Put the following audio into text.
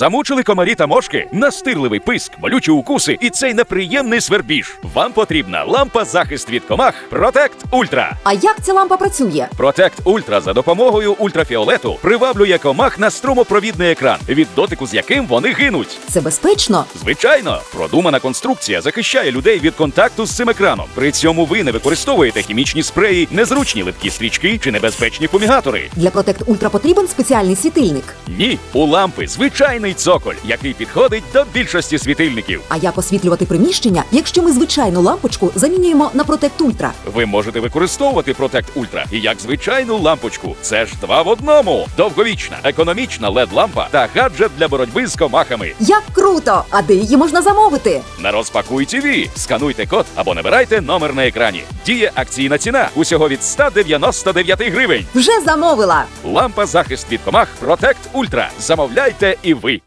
Замучили комарі та мошки, настирливий писк, болючі укуси і цей неприємний свербіж. Вам потрібна лампа захист від комах Протект Ультра. А як ця лампа працює? Протект Ультра за допомогою ультрафіолету приваблює комах на струмопровідний екран, від дотику з яким вони гинуть. Це безпечно? Звичайно, продумана конструкція захищає людей від контакту з цим екраном. При цьому ви не використовуєте хімічні спреї, незручні липкі стрічки чи небезпечні фумігатори. Для Protect Ultra потрібен спеціальний світильник. Ні, у лампи звичайний цоколь, який підходить до більшості світильників. А як освітлювати приміщення, якщо ми звичайну лампочку замінюємо на Protect Ultra? Ви можете використовувати Protect Ultra і як звичайну лампочку. Це ж два в одному: довговічна, економічна led лампа та гаджет для боротьби з комахами. Як круто! А де її можна замовити? На розпакуй ТВ. Скануйте код або набирайте номер на екрані. Діє акційна ціна усього від 199 гривень. Вже замовила! Лампа захист від комах Protect Ultra. Замовляйте і ви.